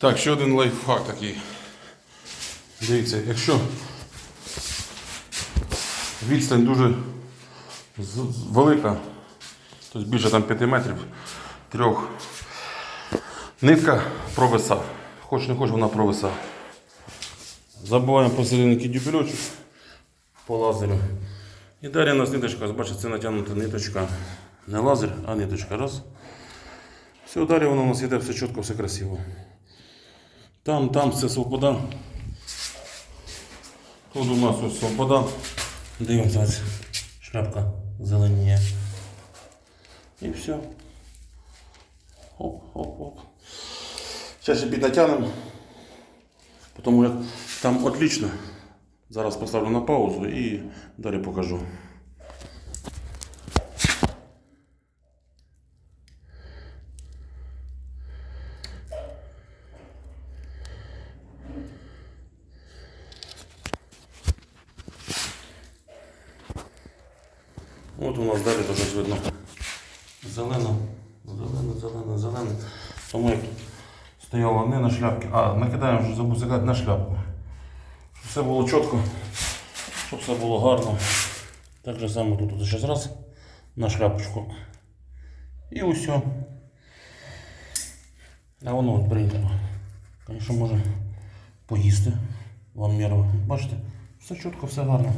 Так, ще один лайфхак такий. Дивіться, якщо відстань дуже велика, тобто більше там 5 метрів, трьох, нитка провиса. Хоч не хоч вона провиса. Забуваємо посерединки дюбельочок по лазеру. І далі у нас ниточка, бачите, це натягнута ниточка. Не лазер, а ниточка. Раз. Все, далі воно у нас йде все чітко, все красиво. Там, там все свобода. Тут у нас ось свобода. Дивимося, ось шляпка зеленіє. І все. Оп, оп, оп. Зараз ще піднатягнемо. Тому як там отлично. Зараз поставлю на паузу і далі покажу. От у нас далі теж видно. Зелено, зелено, зелено, зелено. Тому як стояло не на шляпці, а накидаємо вже забув сказати, на шляпку. Щоб все було чітко, щоб все було гарно. Так же само тут ще раз на шляпочку. І усе. А воно от прийняло. Звісно, може поїсти вам нерви. Бачите, все чітко, все гарно.